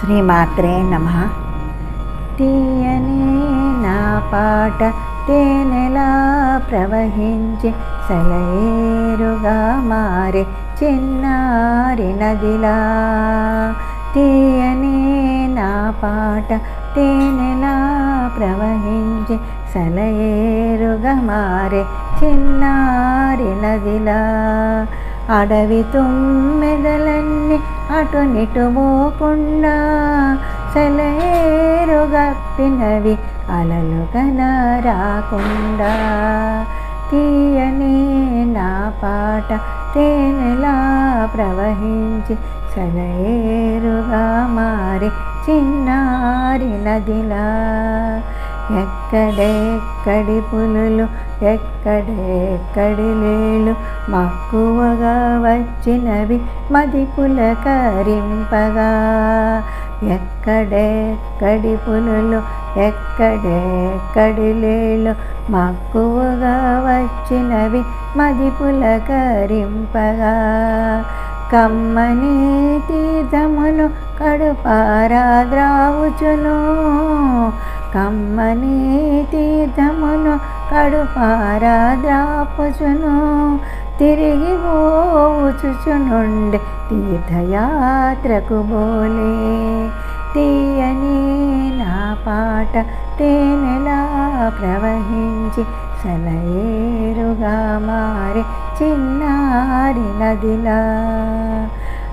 శ్రీమాత్రే నమ. తీయనే నా పాట తేనెలా ప్రవహించి సలయేరుగా మారే చిన్నారి నదిలా. తీయనే నా పాట తేనెలా ప్రవహించి సలయేరుగా మారే చిన్నారి నదిలా. అడవి తుమ్మెదలన్నీ అటు నిటు పోకుండా సెలయేరుగప్పినవి అలలు గన రాకుండా. తీయనే నా పాట తేనెలా ప్రవహించి సెలయేరుగా మారి చిన్నారి నదిలా. ఎక్కడెక్కడి పులులు ఎక్కడెక్కడి లేలు మక్కువగా వచ్చినవి మది పులకరింపగా ఎక్కడెక్కడి పులులు ఎక్కడెక్కడి లేలు మక్కువగా వచ్చినవి మది కరింపగా. కమ్మని తీర్థమును కడుపారా ద్రావుచును కమ్మనే తీర్థమును కడుపారా ద్రాపుచును తిరిగి పోచుచునుండి తీర్థయాత్రకు బోలే తీయని నా పాట తేనెలా ప్రవహించి సెలయేరుగా మారి చిన్నారి నదిలా.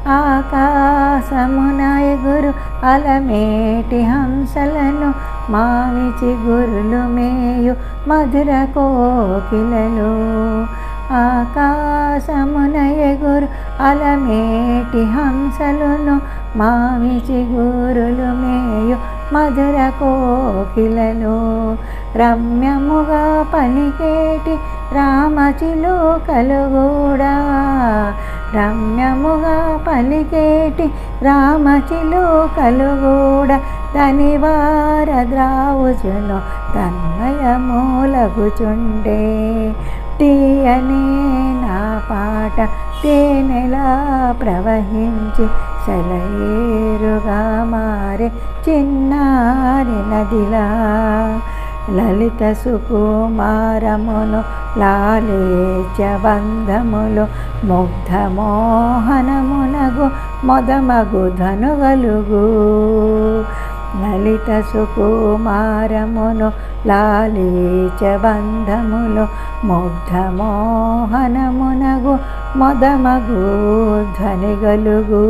ఆకాశమునాయ గురు అలమేటి హంసలను మావిచి గురులు మేయు మధుర కోకిలలు. ఆకాశమున గురు అలమేటి హంసలను మావిచి గురులు మేయు మధుర కోకిలలు. రమ్యముగా పనికేటి రామచిలుకలు కూడా రమ్యముగా పలికేటి రామచిలుకలు కూడా తనివార ద్రావుచును తన్మయమూలగుచుండే. అనే నా పాట తేనెలా ప్రవహించి సెలయేరుగా మారే చిన్నారి నదిలా. లలిత సుకుమారమును లాలేచ బంధములు ముగ్ధ మోహనమునగు మొదమగు ధనుగలుగు లలిత సుకుమారమును లాలీచ బంధములు ముగ్ధ మోహనమునగు మొదమగు ధ్వనిగలుగు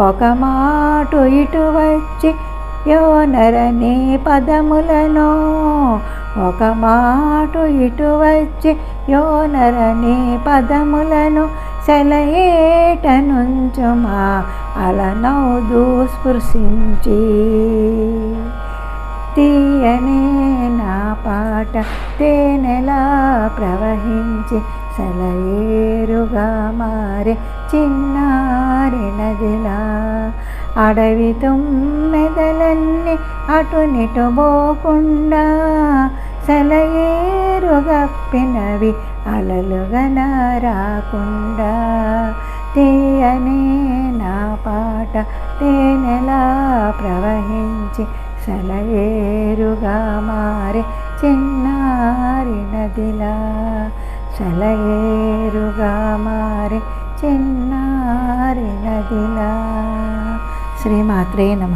ఒక మాటు ఇటు వచ్చి యోనరని పదములను ఒక మాటు ఇటు వచ్చి యోనరని పదములను సెలయేట నుంచుమా అలనౌదు స్పృశించి. తీయనే నా పాట తేనెలా ప్రవహించి సెలయేరుగా మారే చిన్నారి నదిలా అడవి తుమ్మెదలన్నీ అటు నిటు పోకుండా సెలయేరుగప్పినవి అలలుగన రాకుండా. తీయనే నా పాట తేనెలా ప్రవహించి సెలయేరుగా మారి చిన్నారి నదిలా. సెలయేరుగా మారి చిన్నారి నదిలా. శ్రీమాత్రే నమ